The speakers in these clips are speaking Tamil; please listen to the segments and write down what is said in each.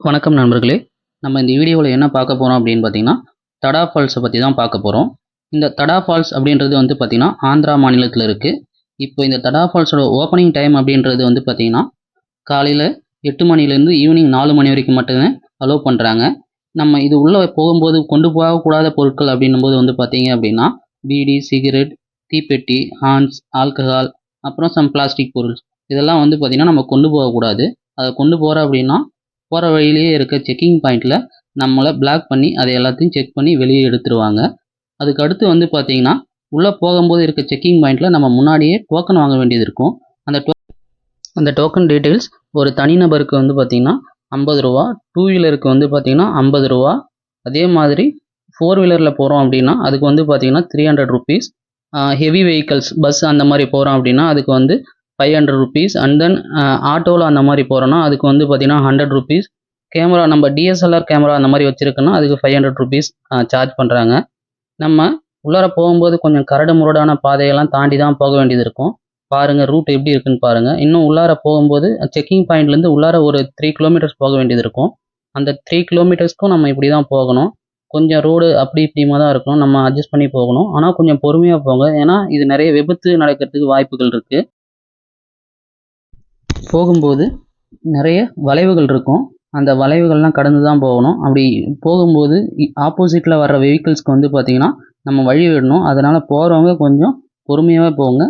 வணக்கம் நண்பர்களே. நம்ம இந்த வீடியோவில் என்ன பார்க்க போகிறோம் அப்படின்னு பார்த்தீங்கன்னா தடா ஃபால்ஸை பற்றி தான் பார்க்க போகிறோம் இந்த தடா ஃபால்ஸ் அப்படின்றது வந்து பார்த்திங்கன்னா ஆந்திரா மாநிலத்தில் இருக்குது இப்போ இந்த தடா ஃபால்ஸோட ஓப்பனிங் டைம் அப்படின்றது வந்து பார்த்திங்கன்னா காலையில் எட்டு மணிலேருந்து ஈவினிங் நாலு மணி வரைக்கும் மட்டுமே அலோவ் பண்ணுறாங்க நம்ம இது உள்ளே போகும்போது கொண்டு போகக்கூடாத பொருட்கள் அப்படின்னும் போது வந்து பார்த்திங்க அப்படின்னா பீடி சிகரெட் தீப்பெட்டி ஹான்ஸ் ஆல்கஹால் அப்புறம் சம் பிளாஸ்டிக் பொருள். இதெல்லாம் வந்து பார்த்திங்கன்னா நம்ம கொண்டு போகக்கூடாது. அதை கொண்டு போகிறோம் அப்படின்னா போகிற வழியிலேயே இருக்க செக்கிங் பாயிண்டில் நம்மளை பிளாக் பண்ணி அதை எல்லாத்தையும் செக் பண்ணி வெளியே எடுத்துருவாங்க. அதுக்கு அடுத்து வந்து பார்த்தீங்கன்னா உள்ளே போகும்போது இருக்க செக்கிங் பாயிண்டில் நம்ம முன்னாடியே டோக்கன் வாங்க வேண்டியது இருக்கும். அந்த டோ அந்த டோக்கன் டீட்டெயில்ஸ் ஒரு தனிநபருக்கு வந்து பார்த்திங்கன்னா ஐம்பது ரூபா டூ வீலருக்கு வந்து பார்த்திங்கன்னா ஐம்பது ரூபா. அதே மாதிரி ஃபோர் வீலரில் போகிறோம் அப்படின்னா அதுக்கு வந்து பார்த்திங்கன்னா three hundred rupees heavy vehicles bus அந்த மாதிரி போகிறோம் அப்படின்னா அதுக்கு வந்து five hundred rupees and then ஆட்டோவில் அந்த மாதிரி போகிறோன்னா அதுக்கு வந்து பார்த்திங்கன்னா ஹண்ட்ரட் ருபீஸ் கேமரா நம்ம டிஎஸ்எல்ஆர் கேமரா அந்த மாதிரி வச்சுருக்கோன்னா அதுக்கு ஃபைவ் ஹண்ட்ரட் ருபீஸ் சார்ஜ் பண்ணுறாங்க நம்ம உள்ளார போகும்போது கொஞ்சம் கரடு முரடான பாதையெல்லாம் தாண்டி தான் போக வேண்டியது இருக்கும். பாருங்கள் ரூட் எப்படி இருக்குன்னு பாருங்கள் இன்னும் உள்ளார போகும்போது செக்கிங் பாயிண்ட்லேருந்து உள்ளார ஒரு த்ரீ கிலோமீட்டர்ஸ் போக வேண்டியது இருக்கும். அந்த த்ரீ கிலோமீட்டர்ஸ்க்கும் நம்ம இப்படி தான் போகணும். கொஞ்சம் ரோடு அப்படி இப்படிமா தான் இருக்கணும். நம்ம அட்ஜஸ்ட் பண்ணி போகணும். ஆனால் கொஞ்சம் பொறுமையாக போங்க. ஏன்னா இது நிறைய விபத்து நடக்கிறதுக்கு வாய்ப்புகள் இருக்குது போகும்போது நிறைய வளைவுகள் இருக்கும். அந்த வளைவுகள்லாம் கடந்து தான் போகணும். அப்படி போகும்போது ஆப்போசிட்டில் வர்ற வெஹிக்கிள்ஸ்க்கு வந்து பார்த்திங்கன்னா நம்ம வழி விடணும். அதனால் போகிறவங்க கொஞ்சம் பொறுமையாகவே போங்க.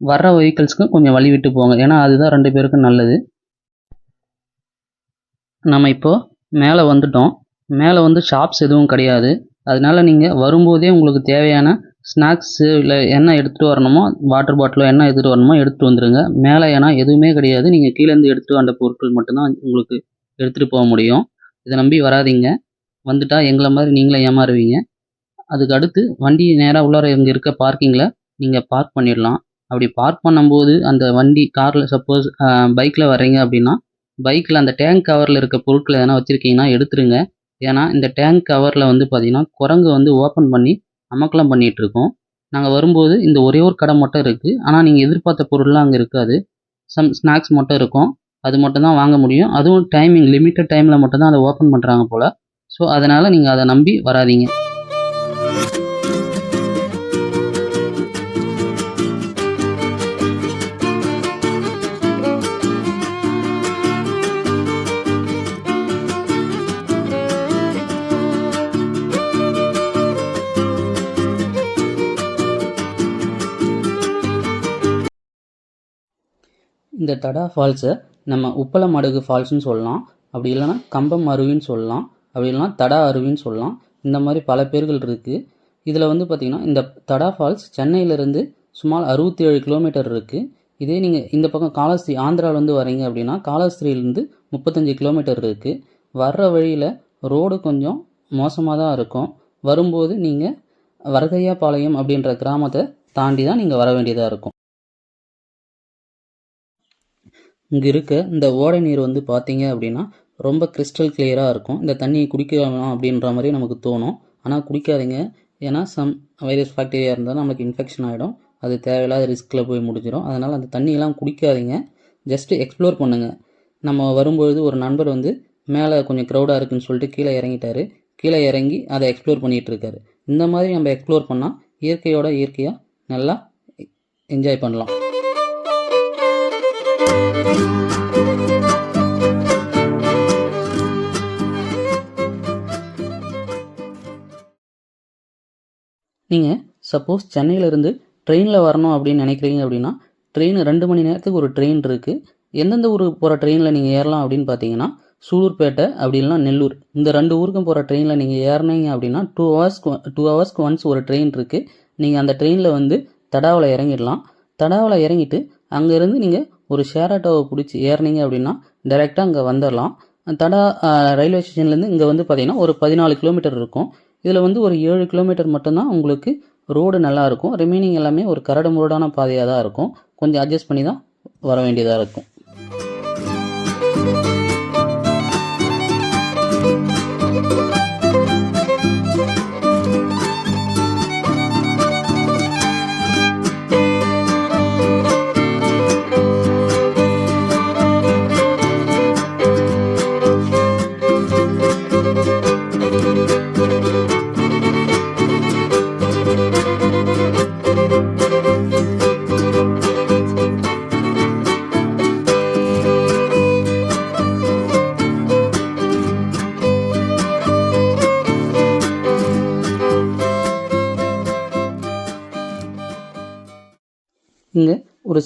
வர்ற வெஹிக்கிள்ஸ்க்கும் கொஞ்சம் வழி விட்டு போங்க. ஏன்னா அதுதான் ரெண்டு பேருக்கும் நல்லது. நம்ம இப்போது மேலே வந்துட்டோம். மேலே வந்து ஷாப்ஸ் எதுவும் கிடையாது. அதனால நீங்கள் வரும்போதே உங்களுக்கு தேவையான ஸ்நாக்ஸு இல்லை என்ன எடுத்துகிட்டு வரணுமோ வாட்டர் பாட்டிலோ என்ன எடுத்துகிட்டு வரணுமோ எடுத்துகிட்டு வந்துடுங்க மேலே ஏன்னா எதுவுமே கிடையாது. நீங்கள் கீழேருந்து எடுத்துகிட்டு வந்த பொருட்கள் மட்டும்தான் உங்களுக்கு எடுத்துகிட்டு போக முடியும். இதை நம்பி வராதீங்க. வந்துட்டால் எங்களை மாதிரி நீங்களே ஏமாறுவீங்க. அதுக்கு அடுத்து வண்டி நேராக உள்ளார இங்கே இருக்க பார்க்கிங்கில் நீங்கள் பார்க் பண்ணிடலாம். அப்படி பார்க் பண்ணும்போது அந்த வண்டி காரில் சப்போஸ் பைக்கில் வர்றீங்க அப்படின்னா பைக்கில் அந்த டேங்க் கவரில் இருக்க பொருட்கள் எதனா வச்சுருக்கீங்கன்னா எடுத்துருங்க. ஏன்னா இந்த டேங்க் கவரில் வந்து பார்த்திங்கன்னா குரங்கு வந்து ஓப்பன் பண்ணி அமக்கலம் பண்ணிகிட்ருக்கோம். நாங்கள் வரும்போது இந்த ஒரே ஒரு கடை மட்டும் இருக்குது ஆனால் நீங்கள் எதிர்பார்த்த பொருள்லாம் அங்கே இருக்காது. சம் ஸ்நாக்ஸ் மட்டும் இருக்கும். அது மட்டும் தான் வாங்க முடியும். அதுவும் டைமிங் லிமிட்டட் டைமில் மட்டும் தான் அதை ஓப்பன் பண்ணுறாங்க போல். ஸோ அதனால் நீங்கள் அதை நம்பி வராதீங்க. இந்த தடா ஃபால்ஸை நம்ம உப்பளமடுகு ஃபால்ஸ்னு சொல்லலாம். அப்படி இல்லைன்னா கம்பம் அருவின்னு சொல்லலாம். அப்படி இல்லைனா தடா அருவின்னு சொல்லலாம். இந்த மாதிரி பல பேர்கள் இருக்குது இதில் வந்து பார்த்திங்கன்னா இந்த தடா ஃபால்ஸ் சென்னையிலேருந்து சுமார் அறுபத்தி ஏழு கிலோமீட்டர் இருக்குது இதே நீங்கள் இந்த பக்கம் காலஸ்திரி ஆந்திராவிலேருந்து வரீங்க அப்படின்னா காலஸ்திரியிலேருந்து முப்பத்தஞ்சு கிலோமீட்டர் இருக்குது வர்ற வழியில் ரோடு கொஞ்சம் மோசமாக தான் இருக்கும். வரும்போது நீங்கள் வரகையாபாளையம் அப்படின்ற கிராமத்தை தாண்டி தான் நீங்கள் வர வேண்டியதாக இருக்கும். இங்கே இருக்க இந்த ஓடை நீர் வந்து பார்த்தீங்க அப்படின்னா ரொம்ப கிறிஸ்டல் கிளியராக இருக்கும். இந்த தண்ணியை குடிக்கலாம் அப்படின்ற மாதிரி நமக்கு தோணும். ஆனால் குடிக்காதீங்க. ஏன்னா சம் வைரஸ் பாக்டீரியா இருந்தால் நமக்கு இன்ஃபெக்ஷன் ஆகிடும் அது தேவையில்லாத ரிஸ்கில் போய் முடிஞ்சிடும் அதனால் அந்த தண்ணியெல்லாம் குடிக்காதீங்க. ஜஸ்ட்டு எக்ஸ்ப்ளோர் பண்ணுங்கள் நம்ம வரும்பொழுது ஒரு நண்பர் வந்து மேலே கொஞ்சம் க்ரௌடாக இருக்குன்னு சொல்லிட்டு கீழே இறங்கிட்டாரு. கீழே இறங்கி அதை எக்ஸ்ப்ளோர் பண்ணிகிட்டு இருக்காரு. இந்த மாதிரி நம்ம எக்ஸ்ப்ளோர் பண்ணால் இயற்கையோட இயற்கையாக நல்லா என்ஜாய் பண்ணலாம். நீங்கள் சப்போஸ் சென்னையிலேருந்து ட்ரெயினில் வரணும் அப்படின்னு நினைக்கிறீங்க அப்படின்னா ட்ரெயின் ரெண்டு மணி நேரத்துக்கு ஒரு ட்ரெயின் இருக்குது எந்தெந்த ஊருக்கு போகிற ட்ரெயினில் நீங்கள் ஏறலாம் அப்படின்னு பார்த்தீங்கன்னா சூலூர்பேட்டை அப்படி இல்லைனா நெல்லூர். இந்த ரெண்டு ஊருக்கும் போகிற ட்ரெயினில் நீங்கள் ஏறினீங்க அப்படின்னா டூ ஹவர்ஸ்க்கு டூ ஹவர்ஸ்க்கு ஒன்ஸ் ஒரு ட்ரெயின் இருக்குது நீங்கள் அந்த ட்ரெயினில் வந்து தடாவில் இறங்கிடலாம். தடாவில் இறங்கிட்டு அங்கேருந்து நீங்கள் ஒரு ஷேர் ஆட்டோவை பிடிச்சி ஏறினீங்க அப்படின்னா டைரெக்டாக அங்கே வந்துடலாம் தடா ரயில்வே ஸ்டேஷன்லேருந்து இங்கே வந்து பார்த்திங்கன்னா ஒரு பதினாலு கிலோமீட்டர் இருக்கும். இதில் வந்து ஒரு ஏழு கிலோமீட்டர் மட்டும்தான் உங்களுக்கு ரோடு நல்லாயிருக்கும் ரிமைனிங் எல்லாமே ஒரு கரடு முரடான பாதையாக தான் இருக்கும். கொஞ்சம் அட்ஜஸ்ட் பண்ணி தான் வர வேண்டியதாக இருக்கும்.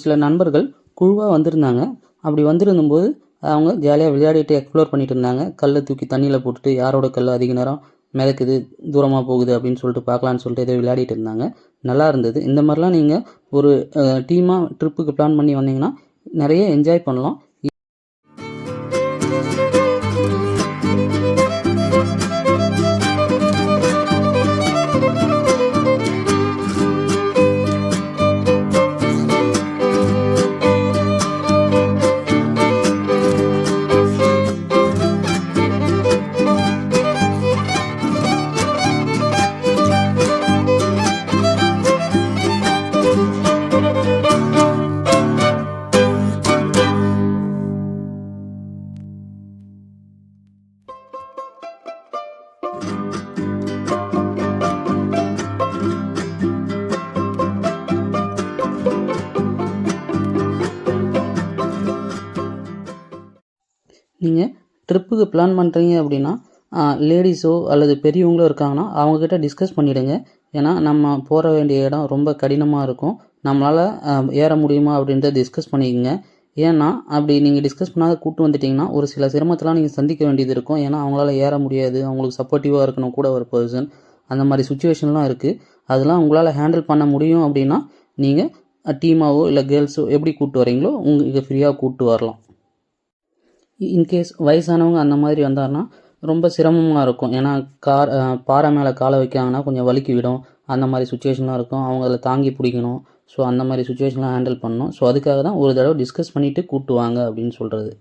சில நண்பர்கள் குழுவாக வந்திருந்தாங்க. அப்படி வந்திருந்தபோது அவங்க ஜாலியாக விளையாடிட்டு எக்ஸ்ப்ளோர் பண்ணிட்டு இருந்தாங்க. கல்லை தூக்கி தண்ணியில் போட்டுட்டு யாரோட கல் அதிக நேரம் மிதக்குது தூரமாக போகுது அப்படின்னு சொல்லிட்டு பார்க்கலான்னு சொல்லிட்டு ஏதோ விளையாடிட்டு இருந்தாங்க. நல்லா இருந்தது. இந்த மாதிரிலாம் நீங்கள் ஒரு டீமாக ட்ரிப்புக்கு பிளான் பண்ணி வந்தீங்கன்னா நிறைய என்ஜாய் பண்ணலாம். நீங்கள் ட்ரிப்புக்கு பிளான் பண்ணுறீங்க அப்படின்னா லேடிஸோ அல்லது பெரியவங்களோ இருக்காங்கன்னா அவங்கக்கிட்ட டிஸ்கஸ் பண்ணிவிடுங்க ஏன்னா நம்ம போகிற வேண்டிய இடம் ரொம்ப கடினமாக இருக்கும். நம்மளால் ஏற முடியுமா அப்படின்றத டிஸ்கஸ் பண்ணிக்கோங்க. ஏன்னா அப்படி நீங்கள் டிஸ்கஸ் பண்ணாத கூட்டு வந்துட்டிங்கன்னா ஒரு சில சிரமத்தெலாம் நீங்கள் சந்திக்க வேண்டியது இருக்கும். ஏன்னா அவங்களால ஏற முடியாது. அவங்களுக்கு சப்போர்ட்டிவாக இருக்கணும் கூட ஒரு பர்சன் அந்த மாதிரி சுச்சுவேஷன்லாம் இருக்குது அதெல்லாம் உங்களால் ஹேண்டில் பண்ண முடியும் அப்படின்னா நீங்கள் டீமாவோ இல்லை கேர்ள்ஸோ எப்படி கூப்பிட்டு வரீங்களோ உங்களுக்கு ஃப்ரீயாக கூப்பிட்டு வரலாம். இன்கேஸ் வயசானவங்க அந்த மாதிரி வந்தாருன்னா ரொம்ப சிரமமாக இருக்கும். ஏன்னா கார் பாறை மேலே காலை வைக்காங்கன்னா கொஞ்சம் வலிக்கு விடும். அந்த மாதிரி சுச்சுவேஷன்லாம் இருக்கும். அவங்க அதில் தாங்கி பிடிக்கணும். ஸோ அந்த மாதிரி சுச்சுவேஷன்லாம் ஹேண்டில் பண்ணணும். ஸோ அதுக்காக தான் ஒரு தடவை டிஸ்கஸ் பண்ணிவிட்டு கூப்பிட்டு வாங்க அப்படின்னு சொல்கிறது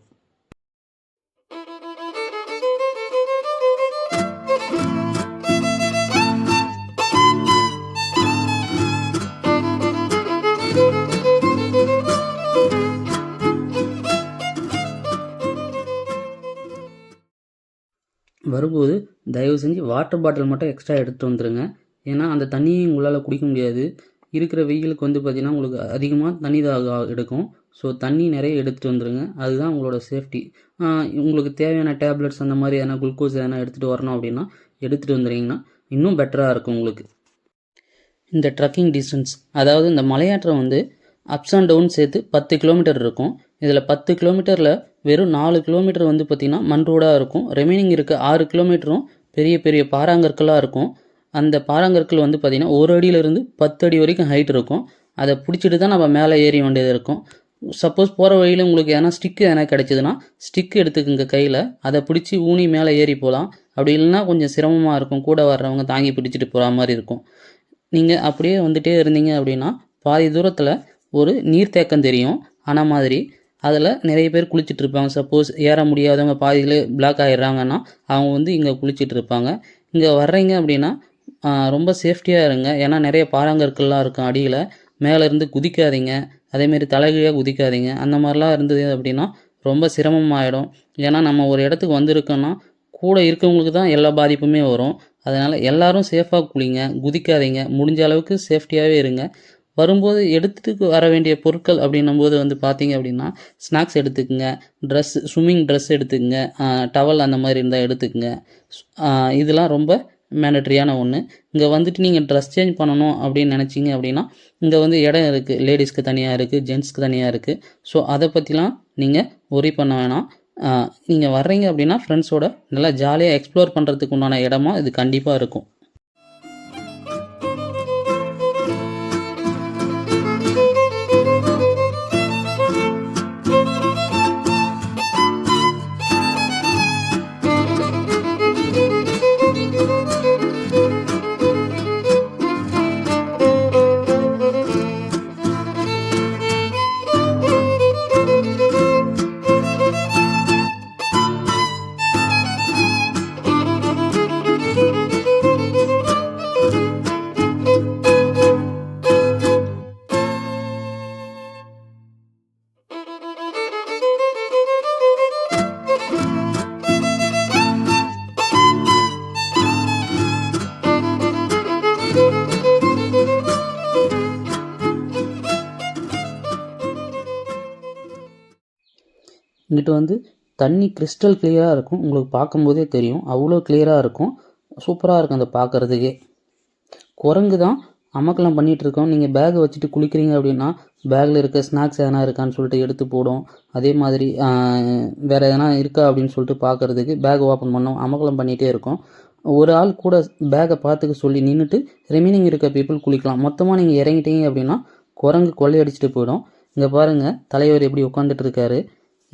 வரும்போது தயவு செஞ்சு வாட்டர் பாட்டில் மட்டும் எக்ஸ்ட்ரா எடுத்துகிட்டு வந்துடுங்க ஏன்னா அந்த தண்ணியை உங்களால் குடிக்க முடியாது. இருக்கிற வெயிலுக்கு வந்து பார்த்திங்கன்னா உங்களுக்கு அதிகமாக தண்ணி தாக எடுக்கும். ஸோ தண்ணி நிறைய எடுத்துகிட்டு வந்துடுங்க அதுதான் உங்களோட சேஃப்டி உங்களுக்கு தேவையான டேப்லெட்ஸ் அந்த மாதிரி எதனா குளுக்கோஸ் எதனா எடுத்துகிட்டு வரணும் அப்படின்னா எடுத்துகிட்டு வந்துடுறீங்கன்னா இன்னும் பெட்டராக இருக்கும் உங்களுக்கு. இந்த ட்ரக்கிங் டிஸ்டன்ஸ் அதாவது இந்த மலையாற்றம் வந்து அப்ஸ் அண்ட் டவுன் சேர்த்து பத்து கிலோமீட்டர் இருக்கும். இதில் பத்து கிலோமீட்டரில் வெறும் நாலு கிலோமீட்டர் வந்து பார்த்திங்கன்னா மண் ரோடாக இருக்கும். ரிமைனிங் இருக்க ஆறு கிலோமீட்டரும் பெரிய பெரிய பாறாங்கற்களாக இருக்கும். அந்த பாறாங்கற்கள் வந்து பார்த்திங்கன்னா ஒரு அடியிலிருந்து பத்து அடி வரைக்கும் ஹைட் இருக்கும். அதை பிடிச்சிட்டு தான் நம்ம மேலே ஏறி வேண்டியது இருக்கும். சப்போஸ் போகிற வழியில் உங்களுக்கு எதனா ஸ்டிக்கு எதனா கிடச்சிதுன்னா ஸ்டிக்கு எடுத்துக்குங்க கையில். அதை பிடிச்சி ஊனி மேலே ஏறி போகலாம். அப்படி இல்லைன்னா கொஞ்சம் சிரமமாக இருக்கும். கூட வர்றவங்க தாங்கி பிடிச்சிட்டு போகிற மாதிரி இருக்கும். நீங்கள் அப்படியே வந்துகிட்டே இருந்தீங்க அப்படின்னா பாதி தூரத்தில் ஒரு நீர்த்தேக்கம் தெரியும். ஆனால் மாதிரி அதில் நிறைய பேர் குளிச்சுட்டு இருப்பாங்க சப்போஸ் ஏற முடியாதவங்க பாதியிலே பிளாக் ஆகிடுறாங்கன்னா அவங்க வந்து இங்கே குளிச்சுட்டு இருப்பாங்க இங்கே வர்றீங்க அப்படின்னா ரொம்ப சேஃப்டியாக இருங்க. ஏன்னா நிறைய பாறாங்கற்கள்லாம் இருக்கும் அடியில். மேலேருந்து குதிக்காதீங்க. அதேமாரி தலைகீழாக குதிக்காதீங்க. அந்த மாதிரிலாம் இருந்தது அப்படின்னா ரொம்ப சிரமமாயிடும் ஏன்னா நம்ம ஒரு இடத்துக்கு வந்திருக்கோன்னா கூட இருக்கவங்களுக்கு தான் எல்லா பாதிப்புமே வரும். அதனால் எல்லோரும் சேஃபாக குளிங்க. குதிக்காதீங்க. முடிஞ்ச அளவுக்கு சேஃப்டியாகவே இருங்க. வரும்போது எடுத்துட்டு வர வேண்டிய பொருட்கள் அப்படின்னும் போது வந்து பார்த்தீங்க அப்படின்னா ஸ்நாக்ஸ் எடுத்துக்கோங்க. ட்ரெஸ் ஸ்விம்மிங் ட்ரெஸ் எடுத்துக்கோங்க. டவல் அந்த மாதிரி இருந்தால் எடுத்துக்கோங்க. இதெல்லாம் ரொம்ப மேண்டட்ரியான ஒன்று இங்கே வந்துட்டு நீங்கள் ட்ரெஸ் சேஞ்ச் பண்ணணும் அப்படின்னு நினச்சிங்க அப்படின்னா இங்கே வந்து இடம் இருக்குது லேடிஸ்க்கு தனியாக இருக்குது ஜென்ஸ்க்கு தனியாக இருக்குது ஸோ அதை பற்றிலாம் நீங்கள் ஒரி பண்ண வேணாம். நீங்கள் வர்றீங்க அப்படின்னா ஃப்ரெண்ட்ஸோட நல்லா ஜாலியாக எக்ஸ்ப்ளோர் பண்ணுறதுக்கு உண்டான இடமா இது கண்டிப்பாக இருக்கும். இங்கிட்ட வந்து தண்ணி கிறிஸ்டல் கிளியராக இருக்கும். உங்களுக்கு பார்க்கும்போதே தெரியும். அவ்வளோ கிளியராக இருக்கும். சூப்பராக இருக்கும் அதை பார்க்குறதுக்கே. குரங்கு தான் அமக்கலம் பண்ணிகிட்டு இருக்கோம். நீங்கள் பேகை வச்சுட்டு குளிக்கிறீங்க அப்படின்னா பேக்கில் இருக்க ஸ்நாக்ஸ் எதனா இருக்கான்னு சொல்லிட்டு எடுத்து போடும். அதே மாதிரி வேறு எதனா இருக்கா அப்படின்னு சொல்லிட்டு பார்க்கறதுக்கு பேக் ஓப்பன் பண்ணோம். அமகலம் பண்ணிகிட்டே இருக்கும். ஒரு ஆள் கூட பேக்கை பார்த்துக்க சொல்லி நின்றுட்டு ரிமைனிங் இருக்க பீப்புள் குளிக்கலாம். மொத்தமாக நீங்கள் இறங்கிட்டீங்க அப்படின்னா குரங்கு கொள்ளையடிச்சிட்டு போயிடும். இங்கே பாருங்கள் தலைவர் எப்படி உட்காந்துட்டு இருக்காரு.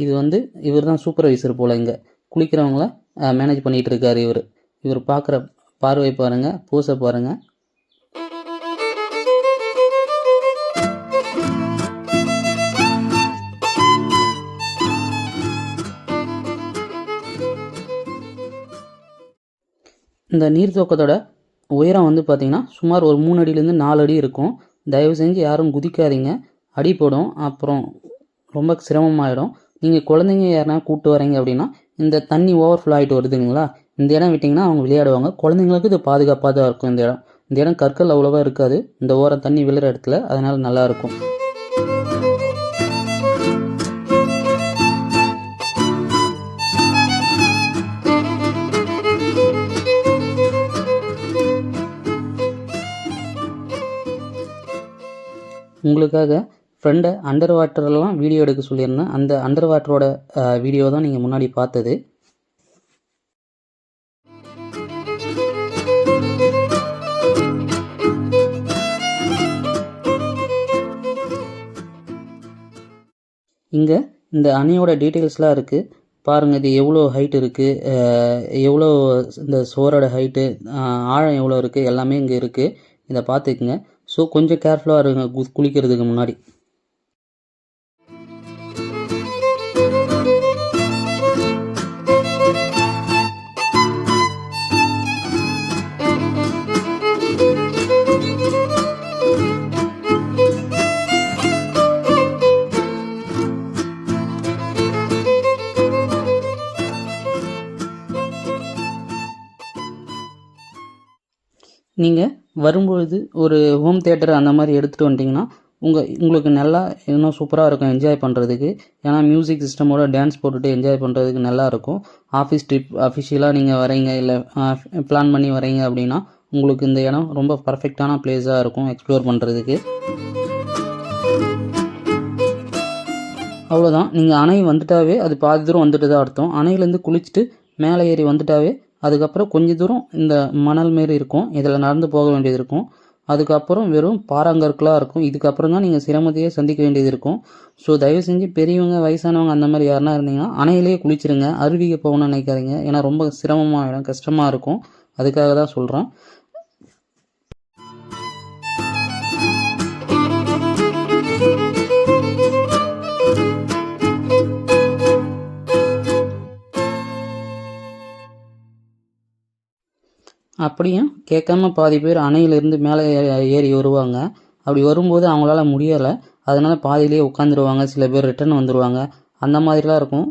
இது வந்து இவர் தான் சூப்பர்வைசர் போல் இங்கே. குளிக்கிறவங்கள மேனேஜ் பண்ணிகிட்டு இருக்காரு இவர். இவர் பார்க்குற பார்வை பாருங்கள் பூசை பாருங்கள் இந்த நீர்த்தோக்கத்தோட உயரம் வந்து பார்த்தீங்கன்னா சுமார் ஒரு மூணு அடியிலேருந்து நாலு அடி இருக்கும். தயவு செஞ்சு யாரும் குதிக்காதீங்க. அடிப்படும் அப்புறம் ரொம்ப சிரமமாயிடும். நீங்கள் குழந்தைங்க யாருனா கூப்பிட்டு வரீங்க அப்படின்னா இந்த தண்ணி ஓவர்ஃப்ளோ ஆகிட்டு வருதுங்களா? இந்த இடம் விட்டிங்கன்னா அவங்க விளையாடுவாங்க. குழந்தைங்களுக்கு இது பாதுகாப்பாக தான் இருக்கும் இந்த இடம். இந்த இடம் கற்கள் அவ்வளோவா இருக்காது. இந்த ஓரம் தண்ணி விழுற இடத்துல அதனால் நல்லா இருக்கும். உங்களுக்காக ஃப்ரெண்டை அண்டர் வாட்டர்லாம் வீடியோ எடுக்க சொல்லியிருந்தேன். அந்த அண்டர் வாட்டரோட வீடியோ தான் நீங்கள் முன்னாடி பார்த்தது. இங்கே இந்த அணையோட டீட்டெயில்ஸ்லாம் இருக்குது பாருங்கள் இது எவ்வளோ ஹைட் இருக்குது எவ்வளோ இந்த சோரோட ஹைட்டு ஆழம் எவ்வளோ இருக்குது எல்லாமே இங்கே இருக்குது இதை பார்த்துக்குங்க. ஸோ கொஞ்சம் கேர்ஃபுல்லாக இருங்க குளிக்கிறதுக்கு முன்னாடி. நீங்கள் வரும்பொழுது ஒரு ஹோம் தேட்டர் அந்த மாதிரி எடுத்துகிட்டு வந்துட்டிங்கன்னா உங்கள் உங்களுக்கு நல்லா இன்னும் சூப்பராக இருக்கும் என்ஜாய் பண்ணுறதுக்கு ஏன்னா மியூசிக் சிஸ்டமோட டான்ஸ் போட்டுட்டு என்ஜாய் பண்ணுறதுக்கு நல்லா இருக்கும். ஆஃபீஸ் ட்ரிப் அஃபிஷியலாக நீங்கள் வரீங்க இல்லை பிளான் பண்ணி வரீங்க அப்படின்னா உங்களுக்கு இந்த இடம் ரொம்ப பர்ஃபெக்டான பிளேஸாக இருக்கும் எக்ஸ்ப்ளோர் பண்ணுறதுக்கு அவ்வளோதான் நீங்கள் அணை வந்துட்டாவே அது பாதி தூரம் வந்துட்டு தான் அர்த்தம். அணையிலேருந்து குளிச்சுட்டு மேலே ஏறி வந்துட்டாவே அதுக்கப்புறம் கொஞ்ச தூரம் இந்த மணல் மாரி இருக்கும். இதில் நடந்து போக வேண்டியது இருக்கும். அதுக்கப்புறம் வெறும் பாறாங்கற்களாக இருக்கும். இதுக்கப்புறம் தான் நீங்கள் சிரமத்தையே சந்திக்க வேண்டியது இருக்கும். ஸோ தயவு செஞ்சு பெரியவங்க வயசானவங்க அந்த மாதிரி யாருனா இருந்தீங்கன்னா அணையிலேயே குளிச்சிருங்க. அருவிக்கு போகணும்னு நினைக்காதீங்க. ஏன்னா ரொம்ப சிரமமாகிடும் கஷ்டமாக இருக்கும். அதுக்காக தான் சொல்கிறேன் அப்படியும் கேட்காம பாதி பேர் அணையிலிருந்து மேலே ஏறி வருவாங்க. அப்படி வரும்போது அவங்களால முடியலை. அதனால் பாதியிலேயே உட்காந்துருவாங்க சில பேர் ரிட்டர்ன் வந்துடுவாங்க அந்த மாதிரிலாம் இருக்கும்.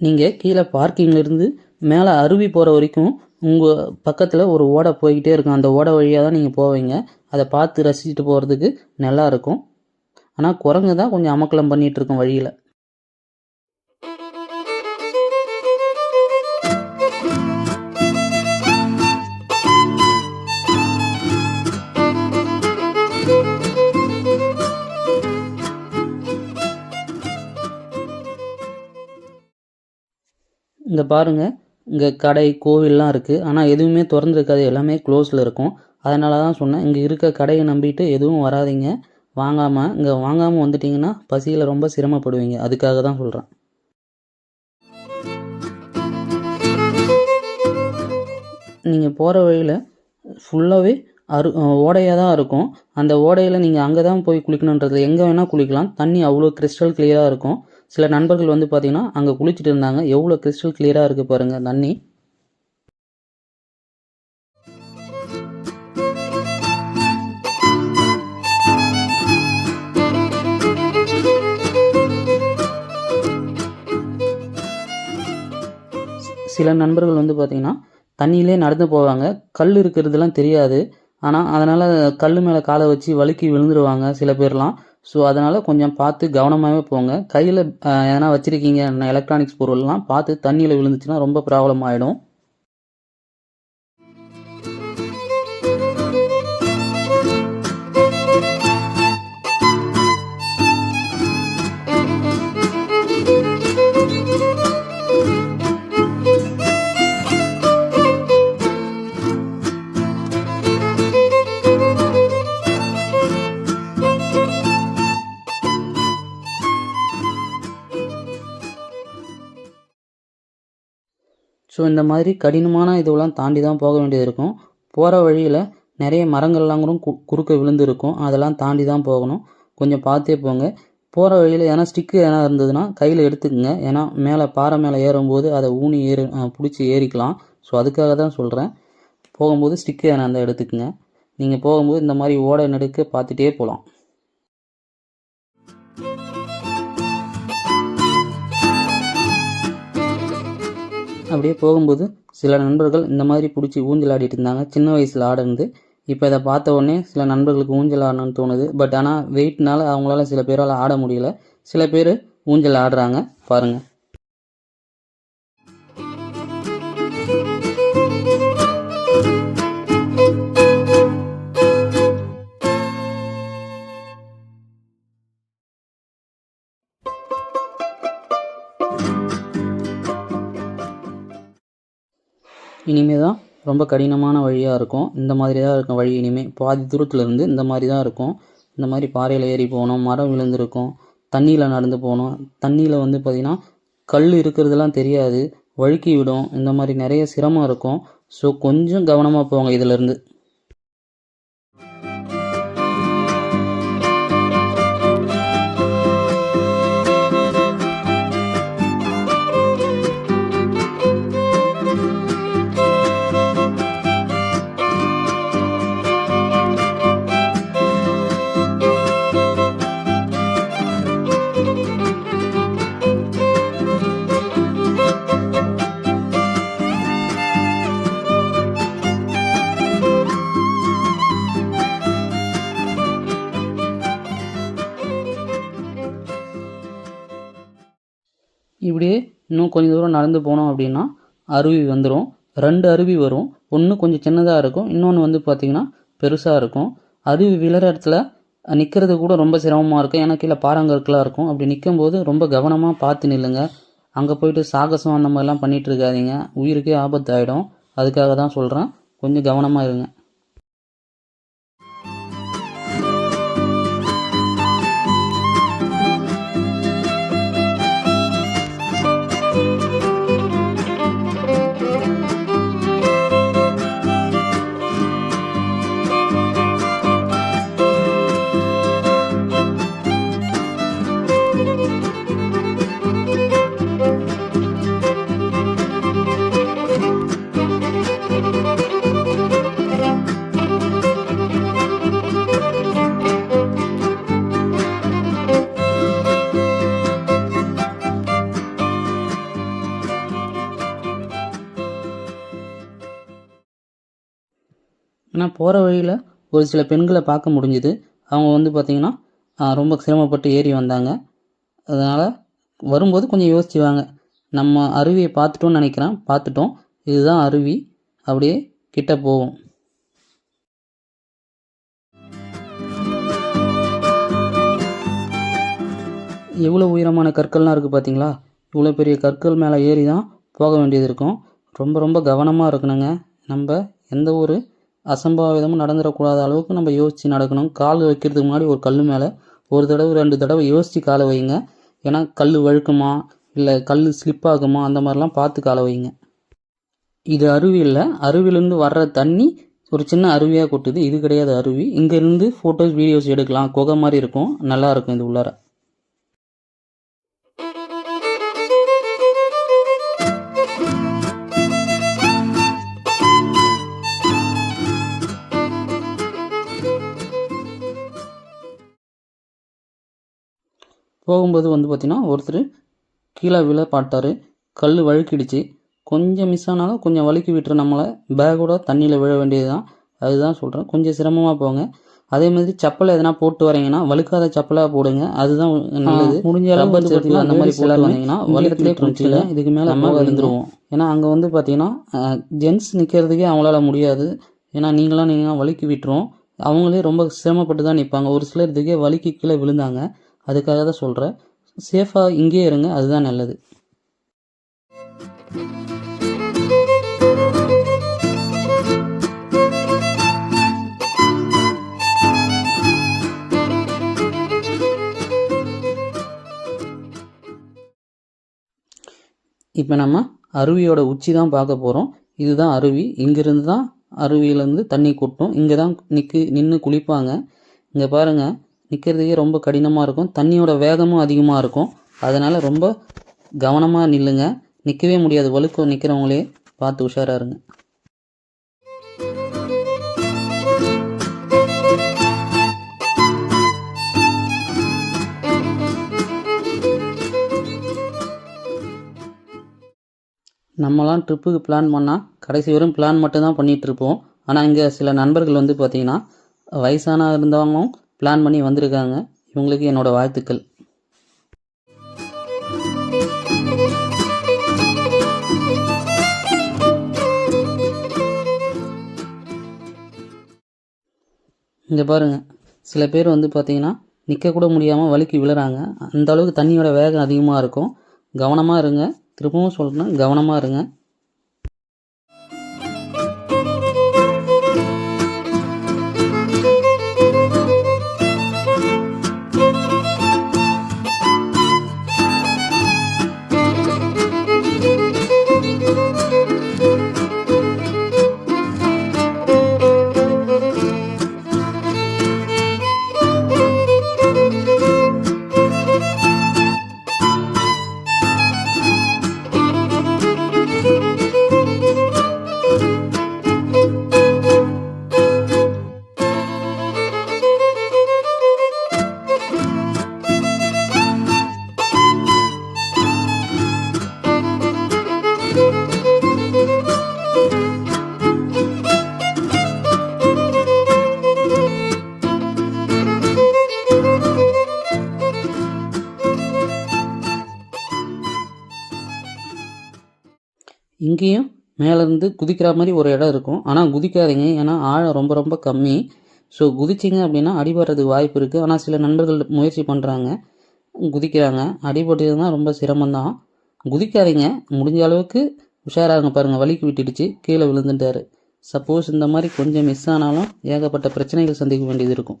நீங்கள் கீழே பார்க்கிங்லேருந்து மேலே அருவி போகிற வரைக்கும் உங்கள் பக்கத்தில் ஒரு ஓடை போய்கிட்டே இருக்கும். அந்த ஓடை வழியாக தான் நீங்கள் போவீங்க. அதை பார்த்து ரசிச்சுட்டு போகிறதுக்கு நல்லா இருக்கும். ஆனால் குரங்கு தான் கொஞ்சம் அமக்கலம் பண்ணிகிட்ருக்கோம் வழியில். இந்த பாருங்கள் இங்கே கடை கோவில்லாம் இருக்குது ஆனால் எதுவுமே திறந்துருக்காது எல்லாமே க்ளோஸில் இருக்கும். அதனால தான் சொன்னேன். இங்கே இருக்க கடையை நம்பிட்டு எதுவும் வராதிங்க. வாங்காமல் இங்கே வாங்காமல் வந்துட்டிங்கன்னா பசியில் ரொம்ப சிரமப்படுவீங்க. அதுக்காக தான் சொல்கிறேன் நீங்கள் போகிற வழியில் ஃபுல்லாகவே அரு ஓடையாக தான் இருக்கும். அந்த ஓடையில் நீங்கள் அங்கே தான் போய் குளிக்கணுன்றது எங்கே வேணால் குளிக்கலாம். தண்ணி அவ்வளோ கிறிஸ்டல் கிளியராக இருக்கும். சில நண்பர்கள் வந்து பார்த்தீங்கன்னா அங்கே குளிச்சுட்டு இருந்தாங்க. எவ்வளோ கிறிஸ்டல் கிளியராக இருக்குது பாருங்கள் தண்ணி சில நண்பர்கள் வந்து பார்த்தீங்கன்னா தண்ணியிலே நடந்து போவாங்க. கல் இருக்கிறதுலாம் தெரியாது. ஆனால் அதனால் கல் மேலே காலை வச்சு வழுக்கி விழுந்துருவாங்க சில பேர்லாம். ஸோ அதனால் கொஞ்சம் பார்த்து கவனமாகவே போங்க. கையில் எதனா வச்சுருக்கீங்க எலக்ட்ரானிக்ஸ் பொருள்லாம் பார்த்து தண்ணியில் விழுந்துச்சுன்னா ரொம்ப ப்ராப்ளம் ஆகிடும் ஸோ இந்த மாதிரி கடினமான இதுவெல்லாம் தாண்டி தான் போக வேண்டியது இருக்கும். போகிற வழியில் நிறைய மரங்கள்லாம் கூட கு குறுக்க விழுந்துருக்கும். அதெல்லாம் தாண்டி தான் போகணும். கொஞ்சம் பார்த்தே போங்க. போகிற வழியில் ஏன்னா ஸ்டிக்கு எதனா இருந்ததுன்னா கையில் எடுத்துக்கோங்க. ஏன்னா மேலே பாறை மேலே ஏறும்போது அதை ஊனி ஏறி பிடிச்சி ஏறிக்கலாம். ஸோ அதுக்காக தான் சொல்கிறேன் போகும்போது ஸ்டிக்கு எதனா இருந்தால் எடுத்துக்கோங்க. நீங்கள் போகும்போது இந்த மாதிரி ஓடை நடுக்க பார்த்துட்டே போகலாம் அப்படியே போகும்போது சில நண்பர்கள் இந்த மாதிரி பிடிச்சி ஊஞ்சல் ஆடிட்டு இருந்தாங்க. சின்ன வயசில் ஆடுறது இப்போ இதை பார்த்த உடனே சில நண்பர்களுக்கு ஊஞ்சல் ஆடணும்னு தோணுது. பட் ஆனால் வெயிட்னால அவங்களால சில பேரால் ஆட முடியல. சில பேர் ஊஞ்சல் ஆடுறாங்க. பாருங்கள் இனிமே தான் ரொம்ப கடினமான வழியாக இருக்கும். இந்த மாதிரி தான் இருக்கும் வழி. இனிமேல் பாதி தூரத்தில் இருந்து இந்த மாதிரி தான் இருக்கும். இந்த மாதிரி பாறையில் ஏறி போகணும் மரம் விழுந்திருக்கும் தண்ணியில் நடந்து போகணும். தண்ணியில் வந்து பார்த்திங்கன்னா கல் இருக்கிறதுலாம் தெரியாது. வழுக்கி விடும். இந்த மாதிரி நிறைய சிரமம் இருக்கும். ஸோ கொஞ்சம் கவனமாக போங்க இதிலேருந்து இன்னும் கொஞ்சம் தூரம் நடந்து போனோம் அப்படின்னா அருவி வந்துடும் ரெண்டு அருவி வரும். ஒன்று கொஞ்சம் சின்னதாக இருக்கும். இன்னொன்று வந்து பார்த்திங்கன்னா பெருசாக இருக்கும். அருவி விழுற இடத்துல நிற்கிறது கூட ரொம்ப சிரமமாக இருக்கும். ஏன்னா கீழே பாறாங்கற்களாக இருக்கும். அப்படி நிற்கும்போது ரொம்ப கவனமாக பார்த்து நில்லுங்க. அங்கே போயிட்டு சாகசம் அந்த மாதிரிலாம் பண்ணிகிட்டு இருக்காதீங்க. உயிருக்கே ஆபத்து ஆகிடும் அதுக்காக தான் சொல்கிறேன் கொஞ்சம் கவனமாக இருங்க. ஆனால் போகிற வழியில் ஒரு சில பெண்களை பார்க்க முடிஞ்சுது. அவங்க வந்து பார்த்திங்கன்னா ரொம்ப சிரமப்பட்டு ஏறி வந்தாங்க. அதனால் வரும்போது கொஞ்சம் யோசிச்சு வாங்க நம்ம அருவியை பார்த்துட்டோம்னு நினைக்கிறேன். பார்த்துட்டோம். இதுதான் அருவி. அப்படியே கிட்ட போவோம். எவ்வளோ உயரமான கற்கள்லாம் இருக்குது பார்த்தீங்களா? இவ்வளோ பெரிய கற்கள் மேலே ஏறி தான் போக வேண்டியது இருக்கும். ரொம்ப ரொம்ப கவனமாக இருக்கணுங்க. நம்ம எந்த ஒரு அசம்பாவிதமும் நடந்துடக்கூடாத அளவுக்கு நம்ம யோசித்து நடக்கணும். கால் வைக்கிறதுக்கு முன்னாடி ஒரு கல் மேலே ஒரு தடவை ரெண்டு தடவை யோசித்து காலை வைங்க. ஏன்னா கல் வழுக்குமா இல்லை கல் ஸ்லிப் ஆகுமா அந்த மாதிரிலாம் பார்த்து காலை வைங்க. இது அருவி இல்லை. அருவிலேருந்து வர்ற தண்ணி ஒரு சின்ன அருவியாக கொட்டுது. இது கிடையாது அருவி. இங்கேருந்து ஃபோட்டோஸ் வீடியோஸ் எடுக்கலாம். குகை மாதிரி இருக்கும். நல்லாயிருக்கும் இது உள்ளார. போகும்போது வந்து பார்த்திங்கன்னா ஒருத்தர் கீழே விழ பாட்டார் கல் வழுக்கிடுச்சு. கொஞ்சம் மிஸ் ஆனாலும் கொஞ்சம் வழுக்கி விட்டுரு நம்மளை பேக்கோட தண்ணியில் விழ வேண்டியது தான் அதுதான் சொல்கிறேன் கொஞ்சம் சிரமமாக போங்க. அதே மாதிரி செப்பல் எதனா போட்டு வரீங்கன்னா வழுக்காத செப்பலாக போடுங்க. அதுதான் நல்லது. முடிஞ்ச வந்து பார்த்தீங்கன்னா அந்த மாதிரி போட்டு வந்தீங்கன்னா வழுக்கத்திலே குளிச்சுல இதுக்கு மேலே நம்ம விழுந்துருவோம் ஏன்னா அங்கே வந்து பார்த்தீங்கன்னா ஜென்ஸ் நிற்கிறதுக்கே அவங்களால முடியாது. ஏன்னா நீங்களாம் நீங்கள் வழுக்கி விட்டுரும் அவங்களே ரொம்ப சிரமப்பட்டு தான் நிற்பாங்க ஒரு சிலர் இதுக்கே வழுக்கி கீழே விழுந்தாங்க. அதுக்காக தான் சொல்கிறேன் சேஃபாக இங்கேயே இருங்க அதுதான் நல்லது. இப்போ நம்ம அருவியோட உச்சி தான் பார்க்க போகிறோம் இதுதான் அருவி. இங்கிருந்து தான் அருவியிலேருந்து தண்ணி கொட்டும். இங்கே தான் நிற்கு நின்று குளிப்பாங்க. இங்கே பாருங்கள் நிற்கிறதுக்கே ரொம்ப கடினமாக இருக்கும். தண்ணியோட வேகமும் அதிகமாக இருக்கும். அதனால் ரொம்ப கவனமாக நில்லுங்க. நிற்கவே முடியாது. வழுக்கம் நிற்கிறவங்களே பார்த்து உஷாரா இருங்க. நம்மலாம் ட்ரிப்புக்கு பிளான் பண்ணால் கடைசி வரும் பிளான் மட்டும்தான் பண்ணிகிட்ருப்போம் ஆனால் இங்கே சில நண்பர்கள் வந்து பார்த்திங்கன்னா வயசான இருந்தவங்களும் பிளான் பண்ணி வந்திருக்காங்க. இவங்களுக்கு என்னோடய வாழ்த்துக்கள். இங்கே பாருங்கள் சில பேர் வந்து பார்த்தீங்கன்னா நிற்கக்கூட முடியாமல் வலிக்கு விழுறாங்க. அந்த அளவுக்கு தண்ணியோட வேகம் அதிகமாக இருக்கும். கவனமாக இருங்க. திரும்பவும் சொல்கிறேன் கவனமாக இருங்க. மேலேருந்து குதிக்கிற மாதிரி ஒரு இடம் இருக்கும். ஆனால் குதிக்காதீங்க. ஏன்னா ஆழம் ரொம்ப ரொம்ப கம்மி. ஸோ குதிச்சிங்க அப்படின்னா அடிபடுறதுக்கு வாய்ப்பு இருக்குது ஆனால் சில நண்பர்கள் முயற்சி பண்ணுறாங்க குதிக்கிறாங்க. அடிபட்டதுன்னா ரொம்ப சிரமம்தான். குதிக்காதீங்க. முடிஞ்ச அளவுக்கு உஷாராக பாருங்கள் வலிக்கு விட்டுடுச்சு. கீழே விழுந்துட்டாரு. சப்போஸ் இந்த மாதிரி கொஞ்சம் மிஸ் ஆனாலும் ஏகப்பட்ட பிரச்சனைகள் சந்திக்க வேண்டியது இருக்கும்.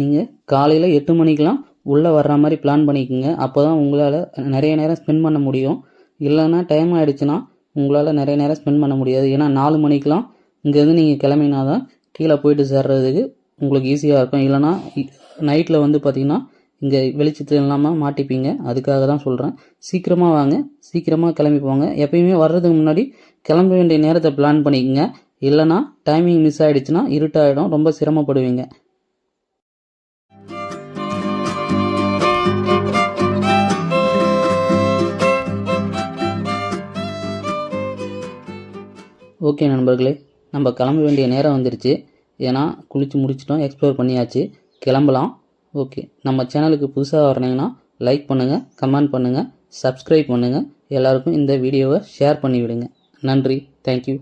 நீங்கள் காலையில் எட்டு மணிக்கெலாம் உள்ளே வர்ற மாதிரி பிளான் பண்ணிக்கோங்க. அப்போ தான் உங்களால் நிறைய நேரம் ஸ்பெண்ட் பண்ண முடியும். இல்லைன்னா டைம் ஆகிடுச்சுன்னா உங்களால் நிறைய நேரம் ஸ்பெண்ட் பண்ண முடியாது. ஏன்னா நாலு மணிக்கெலாம் இங்கேருந்து நீங்கள் கிளம்பினா தான் கீழே போயிட்டு சேர்றதுக்கு உங்களுக்கு ஈஸியாக இருக்கும். இல்லைன்னா நைட்டில் வந்து பார்த்திங்கன்னா இங்கே வெளிச்சத்தில் இல்லாமல் மாட்டிப்பீங்க. அதுக்காக தான் சொல்கிறேன் சீக்கிரமாக வாங்க. சீக்கிரமாக கிளம்பி போங்க. எப்பயுமே வர்றதுக்கு முன்னாடி கிளம்ப வேண்டிய நேரத்தை பிளான் பண்ணிக்கோங்க. இல்லைன்னா டைமிங் மிஸ் ஆகிடுச்சுன்னா இருட்டாயிடும். ரொம்ப சிரமப்படுவீங்க. ஓகே நண்பர்களே நம்ம கிளம்ப வேண்டிய நேரம் வந்துருச்சு. ஏன்னா குளித்து முடிச்சிட்டோம் எக்ஸ்ப்ளோர் பண்ணியாச்சு. கிளம்பலாம். ஓகே நம்ம சேனலுக்கு புதுசாக வரணுங்கன்னா லைக் பண்ணுங்கள் கமெண்ட் பண்ணுங்கள் சப்ஸ்கிரைப் பண்ணுங்கள் எல்லாருக்கும் இந்த வீடியோவை ஷேர் பண்ணி விடுங்க நன்றி தேங்க்யூ